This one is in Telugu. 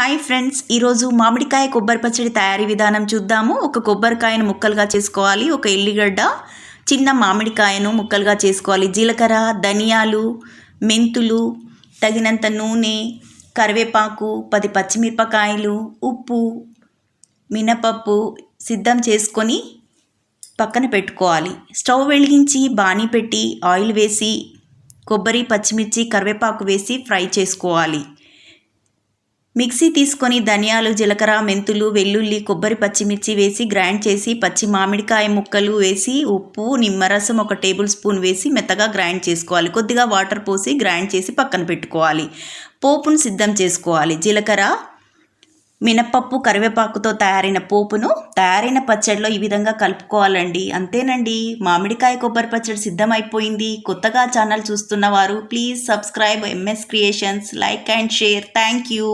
హాయ్ ఫ్రెండ్స్ ఈరోజు మామిడికాయ కొబ్బరి పచ్చడి తయారీ విధానం చూద్దాము. ఒక కొబ్బరికాయను ముక్కలుగా చేసుకోవాలి ఒక ఎల్లిగడ్డ చిన్న మామిడికాయను ముక్కలుగా చేసుకోవాలి. జీలకర్ర ధనియాలు మెంతులు తగినంత నూనె కరివేపాకు పది పచ్చిమిరపకాయలు ఉప్పు మినపప్పు సిద్ధం చేసుకొని పక్కన పెట్టుకోవాలి. స్టవ్ వెలిగించి బాణీ పెట్టి ఆయిల్ వేసి కొబ్బరి పచ్చిమిర్చి కరివేపాకు వేసి ఫ్రై చేసుకోవాలి. మిక్సీ తీసుకొని ధనియాలు జీలకర్ర మెంతులు వెల్లుల్లి కొబ్బరి పచ్చిమిర్చి వేసి గ్రైండ్ చేసి పచ్చి మామిడికాయ ముక్కలు వేసి ఉప్పు నిమ్మరసం ఒక టేబుల్ స్పూన్ వేసి మెత్తగా గ్రైండ్ చేసుకోవాలి. కొద్దిగా వాటర్ పోసి గ్రైండ్ చేసి పక్కన పెట్టుకోవాలి. పోపును సిద్ధం చేసుకోవాలి. జీలకర్ర మినప్పప్పు కరివేపాకుతో తయారైన పోపును తయారైన పచ్చడిలో ఈ విధంగా కలుపుకోవాలండి. అంతేనండి. మామిడికాయ కొబ్బరి పచ్చడి సిద్ధమైపోయింది. కొత్తగా ఛానల్ చూస్తున్న వారు please subscribe MS creations like and share. Thank you.